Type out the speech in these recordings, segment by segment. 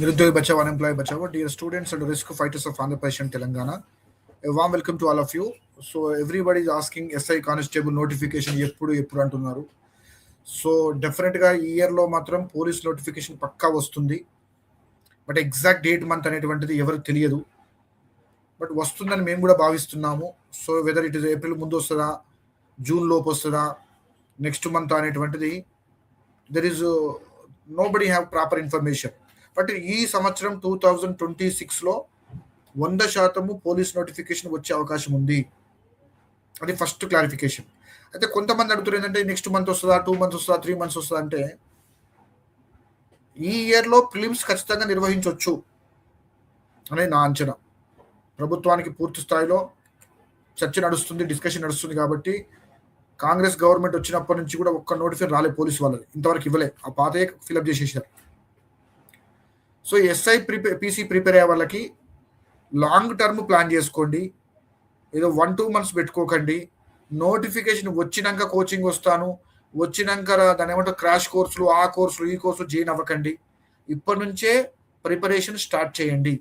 నిరుద్యోగ బచావ్ unemploy Bachao dear students and risk fighters of Andhra Pradesh and Telangana warm welcome to all of you so everybody So asking SI constable notification ఎప్పుడు ఎప్పుడు అంటున్నారు. So డెఫినెట్గా ఈ ఇయర్లో మాత్రం పోలీస్ నోటిఫికేషన్ పక్కా వస్తుంది. బట్ ఎగ్జాక్ట్ డేట్ మంత్ అనేటువంటిది ఎవరు తెలియదు. బట్ వస్తుందని మేము కూడా భావిస్తున్నాము. So weather it is April ముందు వస్తుందా జూన్ లోపు వస్తుందా నెక్స్ట్ మంత్ అనేటువంటిది there is nobody have proper information but ఈ సంవత్సరం టూ థౌజండ్ ట్వంటీ సిక్స్లో వంద శాతము పోలీస్ నోటిఫికేషన్ వచ్చే అవకాశం ఉంది. అది ఫస్ట్ క్లారిఫికేషన్. అయితే కొంతమంది అడుగుతారు ఏంటంటే నెక్స్ట్ మంత్ వస్తుందా? టూ మంత్స్ వస్తుందా? త్రీ మంత్స్ వస్తుందా? అంటే ఈ ఇయర్లో ఫిలిమ్స్ ఖచ్చితంగా నిర్వహించవచ్చు అనేది నా అంచనా. ప్రభుత్వానికి పూర్తి స్థాయిలో చర్చ నడుస్తుంది డిస్కషన్ నడుస్తుంది కాబట్టి కాంగ్రెస్ గవర్నమెంట్ వచ్చినప్పటి నుంచి కూడా ఒక్క నోటిఫికేషన్ రాలే పోలీసు వాళ్ళని ఇంతవరకు ఇవ్వలే. ఆ పాతయే ఫిలప్ చేసేసారు so SI prepare PC prepare అయ్యే వాళ్ళకి లాంగ్ టర్మ్ ప్లాన్ చేసుకోండి. ఏదో వన్ టూ మంత్స్ పెట్టుకోకండి. నోటిఫికేషన్ వచ్చినాక కోచింగ్ వస్తాను. వచ్చినాక దాని ఏమంటారు? క్రాష్ కోర్సులు ఆ కోర్సులు ఈ కోర్సులు జాయిన్ అవ్వకండి. ఇప్పటి నుంచే ప్రిపరేషన్ స్టార్ట్ చేయండి.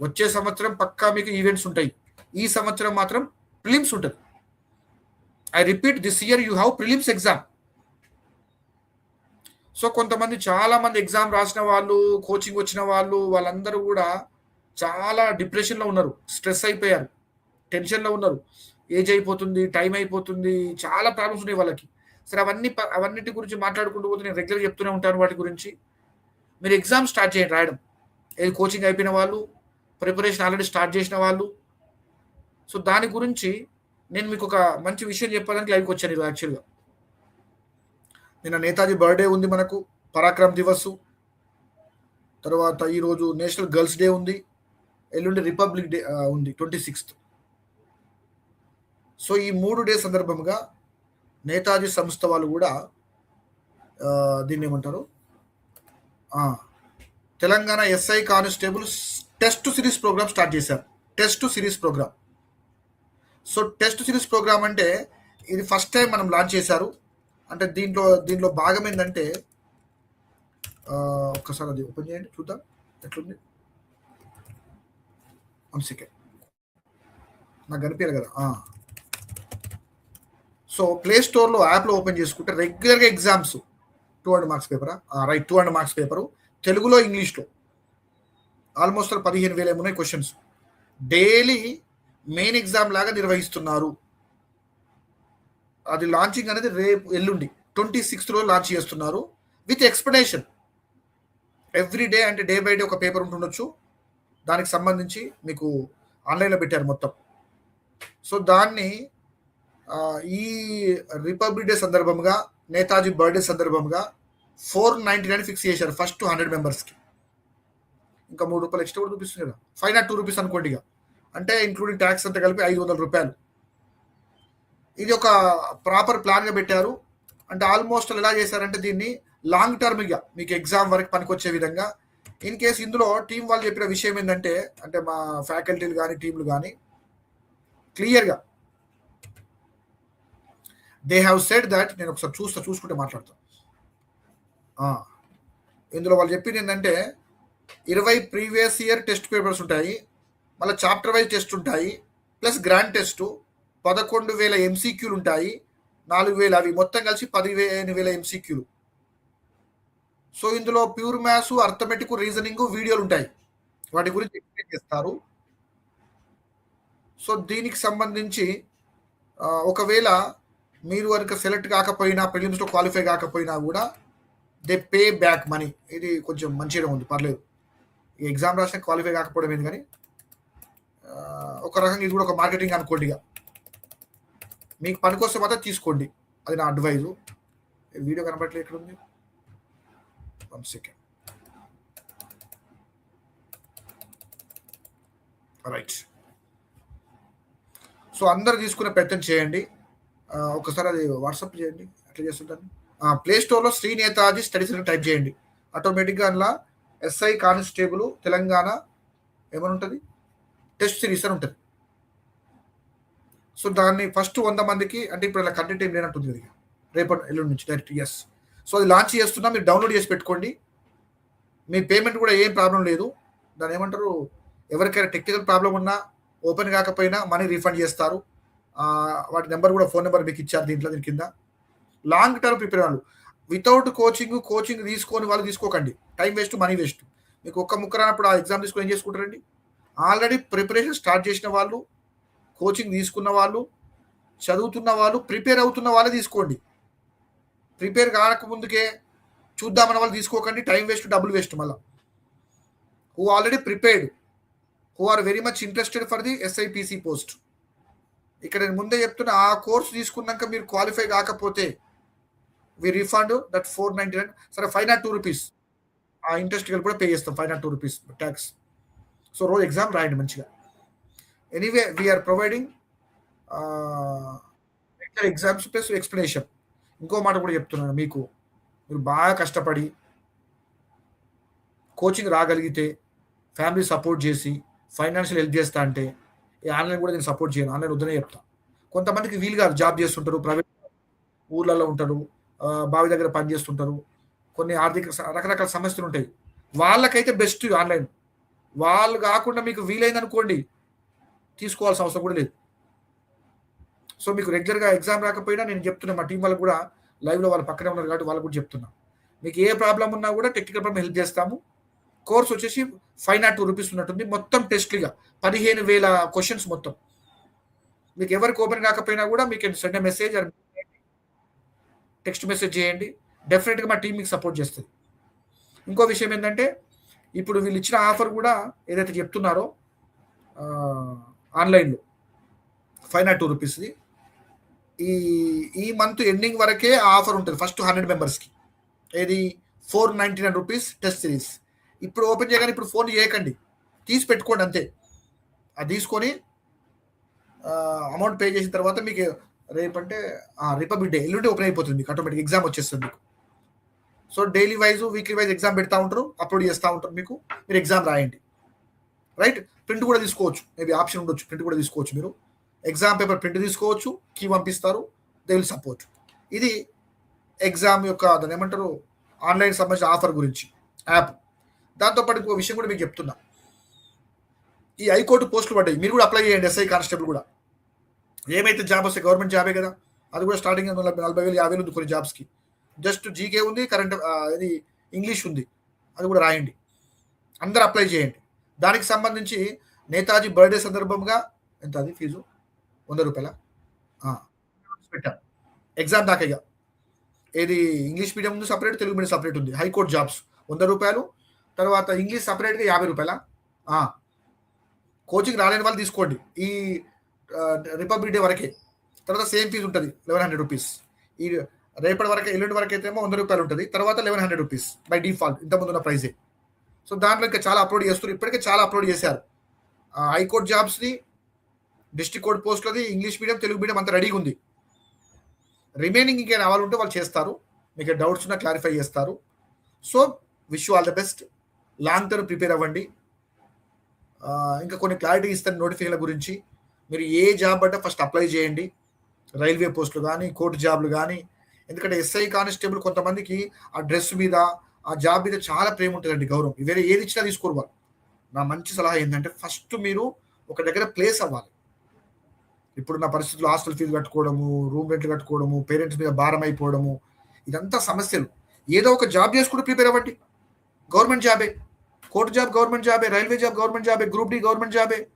వచ్చే సంవత్సరం పక్కా మీకు ఈవెంట్స్ ఉంటాయి. ఈ సంవత్సరం మాత్రం ప్రిలిమ్స్ ఉంటుంది. I repeat this year you have prelims exam. So కొంతమంది చాలా మంది ఎగ్జామ్ రాసిన వాళ్ళు కోచింగ్ వచ్చిన వాళ్ళు వాళ్ళందరూ కూడా చాలా డిప్రెషన్లో ఉన్నారు. స్ట్రెస్ అయిపోయారు. టెన్షన్లో ఉన్నారు. ఏజ్ అయిపోతుంది టైం అయిపోతుంది చాలా ప్రాబ్లమ్స్ ఉన్నాయి వాళ్ళకి. సరే అవన్నీ అవన్నిటి గురించి మాట్లాడుకుంటూ పోతే నేను రెగ్యులర్ చెప్తూనే ఉంటాను వాటి గురించి. మీరు ఎగ్జామ్ స్టార్ట్ చేయండి రాయడం. ఏది కోచింగ్ అయిపోయిన వాళ్ళు ప్రిపరేషన్ ఆల్రెడీ స్టార్ట్ చేసిన వాళ్ళు. సో దాని గురించి నేను మీకు ఒక మంచి విషయం చెప్పడానికి లైవ్కి వచ్చాను ఇది యాక్చువల్గా నిన్న నేతాజీ బర్త్డే ఉంది మనకు పరాక్రమ్ దివస్ తర్వాత ఈరోజు నేషనల్ గర్ల్స్ డే ఉంది. ఎల్లుండి రిపబ్లిక్ డే ఉంది ట్వంటీ సిక్స్త్. సో ఈ మూడు డే సందర్భంగా నేతాజీ సంస్థ వాళ్ళు కూడా దీన్ని ఏమంటారు? Telangana SI constable test series program start చేశారు. Test series program so test series program అంటే ఇది ఫస్ట్ టైం మనం లాంచ్ చేశారు. అంటే దీంట్లో దీంట్లో భాగం ఏంటంటే ఒక్కసారి అది ఓపెన్ చేయండి చూద్దాం. ఎట్లుంది? వన్ సెకండ్ నాకు కనిపించాలి కదా. సో ప్లే స్టోర్లో యాప్లో ఓపెన్ చేసుకుంటే రెగ్యులర్గా exams two hundred marks పేపరా right two hundred marks paper తెలుగులో ఇంగ్లీష్లో ఆల్మోస్ట్ పదిహేను వేలు ఏమున్నాయి? క్వశ్చన్స్ డైలీ మెయిన్ ఎగ్జామ్ లాగా నిర్వహిస్తున్నారు. అది లాంచింగ్ అనేది రేపు ఎల్లుండి. ట్వంటీ సిక్స్త్లో లాంచ్ చేస్తున్నారు విత్ ఎక్స్ప్లెనేషన్ ఎవ్రీ డే అంటే డే బై డే ఒక పేపర్ ఉంటుండొచ్చు. దానికి సంబంధించి మీకు ఆన్లైన్లో పెట్టారు మొత్తం. సో దాన్ని ఈ రిపబ్లిక్ డే సందర్భంగా నేతాజీ బర్త్డే సందర్భంగా ఫోర్ నైంటీ నైన్ ఫిక్స్ చేశారు ఫస్ట్ హండ్రెడ్ మెంబర్స్కి ఇంకా మూడు రూపాయలు ఎక్స్ట్రా కూడా చూపిస్తుంది కదా. ఫైవ్ నాట్ టూ రూపీస్ అనుకోండి ఇక. అంటే ఇంక్లూడింగ్ ట్యాక్స్ అంతా కలిపి ఐదు వందల రూపాయలు. ఇది ఒక ప్రాపర్ ప్లాన్గా పెట్టారు. అంటే ఆల్మోస్ట్ ఎలా చేశారంటే దీన్ని లాంగ్ టర్మ్గా మీకు ఎగ్జామ్ వరకు పనికొచ్చే విధంగా. ఇన్ కేస్ ఇందులో టీం వాళ్ళు చెప్పిన విషయం ఏంటంటే అంటే మా ఫ్యాకల్టీలు కానీ టీంలు కానీ క్లియర్గా దే హ్యావ్ సెడ్ దట్ నేను ఒకసారి చూస్తా చూసుకుంటే మాట్లాడతాను ఇందులో వాళ్ళు చెప్పింది ఏంటంటే ఇరవై ప్రీవియస్ ఇయర్ టెస్ట్ పేపర్స్ ఉంటాయి. మళ్ళీ చాప్టర్ వైజ్ టెస్ట్ ఉంటాయి. ప్లస్ గ్రాండ్ టెస్ట్ పదకొండు వేల ఎంసీక్యూలు ఉంటాయి నాలుగు వేలు అవి మొత్తం కలిసి పదివేలు వేల ఎంసీక్యూలు సో ఇందులో ప్యూర్ మ్యాథ్స్ అర్థమెటిక్ రీజనింగ్ వీడియోలు ఉంటాయి. వాటి గురించి ఎక్స్ప్లెయిన్ చేస్తారు. సో దీనికి సంబంధించి ఒకవేళ మీరు కనుక సెలెక్ట్ కాకపోయినా ప్రిలిమ్స్లో క్వాలిఫై కాకపోయినా కూడా దే పే బ్యాక్ మనీ ఇది కొంచెం మంచిగా ఉంది పర్లేదు. ఈ ఎగ్జామ్ రాసిన క్వాలిఫై కాకపోవడం ఏంది కానీ ఒక రకంగా ఇది కూడా ఒక మార్కెటింగ్ అనుకోండి ఇక. మీకు పనికొస్తే మాత్రం తీసుకోండి. అది నా అడ్వైజు వీడియో కనబడట్లేదు ఎక్కడ ఉంది. వన్ సెకండ్ రైట్ సో అందరు తీసుకునే ప్రయత్నం చేయండి. ఒకసారి అది వాట్సాప్ చేయండి. అట్లా చేస్తుంటాను ప్లే స్టోర్లో శ్రీ నేతాజీ స్టడీస్ అని టైప్ చేయండి. ఆటోమేటిక్గా అందులో ఎస్ఐ కానిస్టేబుల్ తెలంగాణ ఏమని ఉంటుంది? టెస్ట్ సిరీస్ అని ఉంటుంది. సో దాన్ని ఫస్ట్ వంద మందికి అంటే ఇప్పుడు ఇలా కంటెంట్ ఏం లేనట్టుంది కదా రేపటి ఎల్లుండి నుంచి డైరెక్ట్ ఎస్ సో అది లాంచ్ చేస్తున్నా మీరు డౌన్లోడ్ చేసి పెట్టుకోండి. మీ పేమెంట్ కూడా ఏం ప్రాబ్లం లేదు. దాని ఏమంటారు ఎవరికైనా టెక్నికల్ ప్రాబ్లం ఉన్నా ఓపెన్ కాకపోయినా మనీ రీఫండ్ చేస్తారు. వాటి నెంబర్ కూడా ఫోన్ నెంబర్ మీకు ఇచ్చారు దీంట్లో దీని కింద. లాంగ్ టర్మ్ ప్రిపేర్ వాళ్ళు. వితౌట్ కోచింగ్ కోచింగ్ తీసుకొని వాళ్ళు తీసుకోకండి. టైం వేస్ట్ మనీ వేస్ట్ మీకు ఒక్క ముక్క రానప్పుడు ఆ ఎగ్జామ్ తీసుకొని ఏం చేసుకుంటారండి? ఆల్రెడీ ప్రిపరేషన్ స్టార్ట్ చేసిన వాళ్ళు కోచింగ్ తీసుకున్న వాళ్ళు చదువుతున్న వాళ్ళు ప్రిపేర్ అవుతున్న వాళ్ళే తీసుకోండి. ప్రిపేర్ కాక ముందుకే చూద్దామన్న వాళ్ళు తీసుకోకండి టైం వేస్ట్ డబ్బులు వేస్ట్ మళ్ళీ. Who already prepared who are very much interested for the SIPC post ఇక్కడ నేను ముందే చెప్తున్నా ఆ కోర్సు తీసుకున్నాక మీరు క్వాలిఫై కాకపోతే we refund that four ninety nine సరే ఫైవ్ నాట్ టూ రూపీస్ ఆ ఇంట్రెస్ట్ కూడా పే చేస్తాం five nought two rupees tax so రోజు ఎగ్జామ్ రాయండి మంచిగా. Anyway we're providing exams plus explanation ఇంకో మాట కూడా చెప్తున్నాను మీకు. మీరు బాగా కష్టపడి కోచింగ్ రాగలిగితే ఫ్యామిలీ సపోర్ట్ చేసి ఫైనాన్షియల్ హెల్ప్ చేస్తా అంటే ఈ ఆన్లైన్ కూడా నేను సపోర్ట్ చేయను. ఆన్లైన్ వద్దనే చెప్తా. కొంతమందికి వీలు కాదు. జాబ్ చేస్తుంటారు ప్రైవేట్ ఊర్లలో ఉంటారు బావి దగ్గర పని చేస్తుంటారు. కొన్ని ఆర్థిక రకరకాల సమస్యలు ఉంటాయి. వాళ్ళకైతే బెస్ట్ ఆన్లైన్ వాళ్ళు కాకుండా మీకు వీలైంది అనుకోండి తీసుకోవాల్సిన అవసరం కూడా లేదు. సో మీకు రెగ్యులర్గా ఎగ్జామ్ రాకపోయినా నేను చెప్తున్నా మా టీం వాళ్ళు కూడా లైవ్లో వాళ్ళ పక్కనే ఉన్నారు కాబట్టి వాళ్ళు కూడా చెప్తున్నా. మీకు ఏ ప్రాబ్లం ఉన్నా కూడా టెక్నికల్ ప్రాబ్లం హెల్ప్ చేస్తాము. కోర్స్ వచ్చేసి ఫైవ్ నాట్ టూ రూపీస్ ఉన్నట్టుంది. మొత్తం టెస్ట్లుగా పదిహేను వేల క్వశ్చన్స్ మొత్తం. మీకు ఎవరికి ఓపెన్ కాకపోయినా కూడా మీకు సెండ్ మెసేజ్ టెక్స్ట్ మెసేజ్ చేయండి. డెఫినెట్గా మా టీం మీకు సపోర్ట్ చేస్తుంది. ఇంకో విషయం ఏంటంటే ఇప్పుడు వీళ్ళు ఇచ్చిన ఆఫర్ కూడా ఏదైతే చెప్తున్నారో ఆన్లైన్లో. ఫైవ్ నాట్ టూ రూపీస్ది. ఈ ఈ మంత్ ఎండింగ్ వరకే ఆఫర్ ఉంటుంది ఫస్ట్ హండ్రెడ్ మెంబర్స్కి. ఏది? Four ninety nine rupees test series. ఇప్పుడు ఓపెన్ చేయగానే ఇప్పుడు ఫోన్ చేయకండి. తీసి పెట్టుకోండి అంతే. అది తీసుకొని అమౌంట్ పే చేసిన తర్వాత మీకు రేపంటే రిపబ్లిక్ డే ఎల్లుండి ఓపెన్ అయిపోతుంది మీకు ఆటోమేటిక్ ఎగ్జామ్ వచ్చేస్తుంది మీకు. So daily wise weekly wise exam పెడతా ఉంటారు అప్లోడ్ చేస్తూ ఉంటారు మీకు మీరు ఎగ్జామ్ రాయండి. రైట్? ప్రింట్ కూడా తీసుకోవచ్చు. మేబీ ఆప్షన్ ఉండొచ్చు ప్రింట్ కూడా తీసుకోవచ్చు మీరు. ఎగ్జామ్ పేపర్ ప్రింట్ తీసుకోవచ్చు కీ పంపిస్తారు దే విల్ సపోర్ట్ ఇది ఎగ్జామ్ యొక్క దాని ఏమంటారు? ఆన్లైన్ సంబంధించిన ఆఫర్ గురించి యాప్ దాంతోపాటు ఇంకో విషయం కూడా మీకు చెప్తున్నా. ఈ హైకోర్టు పోస్టులు పడ్డాయి. మీరు కూడా అప్లై చేయండి ఎస్ఐ కానిస్టేబుల్ కూడా. ఏమైతే జాబ్ వస్తే గవర్నమెంట్ జాబే కదా? అది కూడా స్టార్టింగ్ నలభై నలభై వేలు యాభై వేలు ఉంది కొన్ని జాబ్స్కి జస్ట్ జీకే ఉంది కరెంట్ ఇది ఇంగ్లీష్ ఉంది. అది కూడా రాయండి. అందరు అప్లై చేయండి. దానికి సంబంధించి నేతాజీ బర్త్డే సందర్భంగా ఎంత అది ఫీజు? వంద రూపాయల? పెట్టాం. ఎగ్జామ్ దాకా ఇక ఏది ఇంగ్లీష్ మీడియం ఉంది సపరేట్ తెలుగు మీడియం సపరేట్ ఉంది. హైకోర్టు జాబ్స్ వంద రూపాయలు. తర్వాత ఇంగ్లీష్ సపరేట్గా యాభై రూపాయల? కోచింగ్ రాలేని వాళ్ళు తీసుకోండి. ఈ రిపబ్లిక్ డే వరకే. తర్వాత సేమ్ ఫీజు ఉంటుంది. లెవెన్ హండ్రెడ్ రూపీస్ ఈ రేపటి వరకు ఎల్లుండి వరకు అయితే ఏమో వంద రూపాయలు ఉంటుంది. తర్వాత eleven hundred rupees by default ఇంతకుముందు ఉన్న ప్రైజే సో దాంట్లో ఇంకా చాలా అప్లోడ్ చేస్తారు ఇప్పటికే చాలా అప్లోడ్ చేశారు. హైకోర్టు జాబ్స్ది డిస్ట్రిక్ట్ కోర్ట్ పోస్టులది ఇంగ్లీష్ మీడియం తెలుగు మీడియం అంతా రెడీగా ఉంది. రిమైనింగ్ ఇంకా ఉంటే వాళ్ళు చేస్తారు. మీకు డౌట్స్ ఉన్నా క్లారిఫై చేస్తారు. So wish all the best. Long term prepare అవ్వండి. ఇంకా కొన్ని క్లారిటీ ఇస్తాను నోటిఫికేషన్ గురించి. మీరు ఏ జాబ్ అంటే ఫస్ట్ అప్లై చేయండి. రైల్వే పోస్టులు కానీ కోర్టు జాబ్లు కానీ. ఎందుకంటే ఎస్ఐ కానిస్టేబుల్ కొంతమందికి ఆ డ్రెస్ మీద ఆ జాబ్ మీద చాలా ప్రేమ ఉంటుందండి గౌరవం. వేరే ఏది ఇచ్చినా తీసుకోరు వాళ్ళు. నా మంచి సలహా ఏంటంటే ఫస్ట్ మీరు ఒక దగ్గర ప్లేస్ అవ్వాలి. ఇప్పుడు నా పరిస్థితులు హాస్టల్ ఫీజు కట్టుకోవడము రూమ్ రెంట్లు కట్టుకోవడము పేరెంట్స్ మీద భారం అయిపోవడము ఇదంతా సమస్యలు. ఏదో ఒక జాబ్ చేసుకుంటూ ప్రిపేర్ అవ్వండి. గవర్నమెంట్ జాబే. కోర్టు జాబ్ గవర్నమెంట్ జాబే రైల్వే జాబ్ గవర్నమెంట్ జాబే గ్రూప్ డి గవర్నమెంట్ జాబే.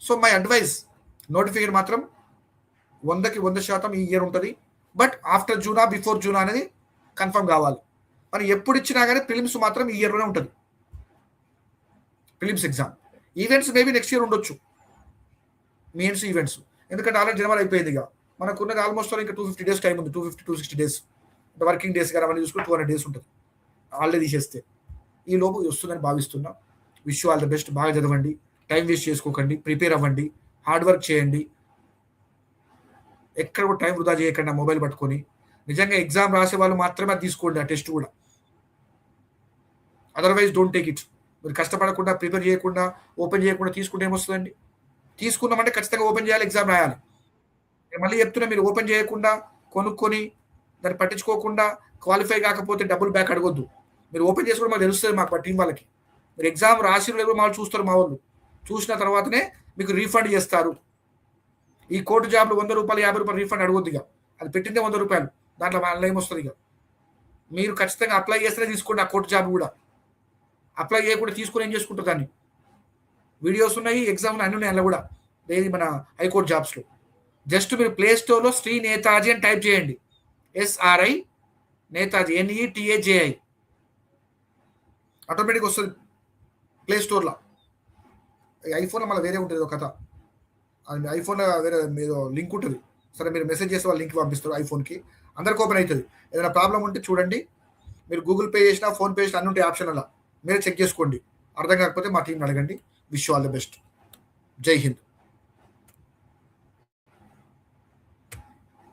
సో మై అడ్వైస్ నోటిఫికేషన్ మాత్రం వందకి వంద శాతం ఈ ఇయర్ ఉంటుంది. బట్ ఆఫ్టర్ జూనా బిఫోర్ జూనా అనేది కన్ఫర్మ్ కావాలి. మరి ఎప్పుడు ఇచ్చినా కానీ ప్రిలిమ్స్ మాత్రం ఈ ఇయర్లోనే ఉంటుంది. Prelims exam. Events maybe next year ఉండొచ్చు. మెయిన్స్ ఈవెంట్స్ ఎందుకంటే ఆల్రెడీ జనవరి అయిపోయింది ఇక. మనకున్నది ఆల్మోస్ట్ ఇంకా టూ ఫిఫ్టీ డేస్ టైం ఉంది. Two fifty two sixty days working days కానీ అవన్నీ చూసుకుని టూ హండ్రెడ్ డేస్ ఉంటుంది. ఆల్రెడీ తీసేస్తే. ఈ లోపు వస్తుందని భావిస్తున్నా. విష్ ఆల్ ద బెస్ట్ బాగా చదవండి. టైం వేస్ట్ చేసుకోకండి. ప్రిపేర్ అవ్వండి. హార్డ్ వర్క్ చేయండి. ఎక్కడ కూడా టైం వృధా చేయకుండా మొబైల్ పట్టుకొని. నిజంగా ఎగ్జామ్ రాసే వాళ్ళు మాత్రమే అది తీసుకోండి ఆ టెస్ట్ కూడా. అదర్వైజ్ డోంట్ టేక్ ఇట్ మీరు కష్టపడకుండా ప్రిపేర్ చేయకుండా ఓపెన్ చేయకుండా తీసుకుంటే ఏమొస్తుందండి? తీసుకున్నామంటే ఖచ్చితంగా ఓపెన్ చేయాలి ఎగ్జామ్ రాయాలి. నేను మళ్ళీ చెప్తున్నా మీరు ఓపెన్ చేయకుండా కొనుక్కొని దాన్ని పట్టించుకోకుండా క్వాలిఫై కాకపోతే డబ్బులు బ్యాక్ అడగొద్దు. మీరు ఓపెన్ చేసుకోవడం మాకు తెలుస్తుంది మాకు టీం వాళ్ళకి. మీరు ఎగ్జామ్ రాసిన కూడా చూస్తారు మా వాళ్ళు. చూసిన తర్వాతనే మీకు రీఫండ్ చేస్తారు. ఈ కోర్టు జాబ్లు వంద రూపాయలు యాభై రూపాయలు రీఫండ్ అడగొద్దు ఇక. అది పెట్టిందే వంద రూపాయలు. దాంట్లో మళ్ళీ ఏమొస్తుంది ఇక. మీరు ఖచ్చితంగా అప్లై చేస్తేనే తీసుకోండి ఆ కోర్టు జాబ్ కూడా. అప్లై చేయకుండా తీసుకుని ఏం చేసుకుంటారు దాన్ని? వీడియోస్ ఉన్నాయి ఎగ్జామ్లు అన్ని ఉన్నాయి అందులో కూడా. లేదు మన హైకోర్టు జాబ్స్లో. జస్ట్ మీరు ప్లే స్టోర్లో శ్రీ నేతాజీ అని టైప్ చేయండి. SRI Netaji N E T A J I. Automatic వస్తుంది. ప్లే స్టోర్లో. ఐఫోన్లో మళ్ళీ వేరే ఉంటుంది ఒక కథ. అది ఐఫోన్లో వేరే ఏదో లింక్ ఉంటుంది. సరే మీరు మెసేజ్ చేస్తే వాళ్ళు లింక్ పంపిస్తారు ఐఫోన్కి. అందరికి ఓపెన్ అవుతుంది. ఏదైనా ప్రాబ్లం ఉంటే చూడండి. మీరు గూగుల్ పే చేసినా ఫోన్పే చేసినా అన్ని ఉంటాయి ఆప్షన్ అలా మీరే చెక్ చేసుకోండి. అర్థం కాకపోతే మా టీంని అడగండి. విష్ ఆల్ ద బెస్ట్ జై హింద్.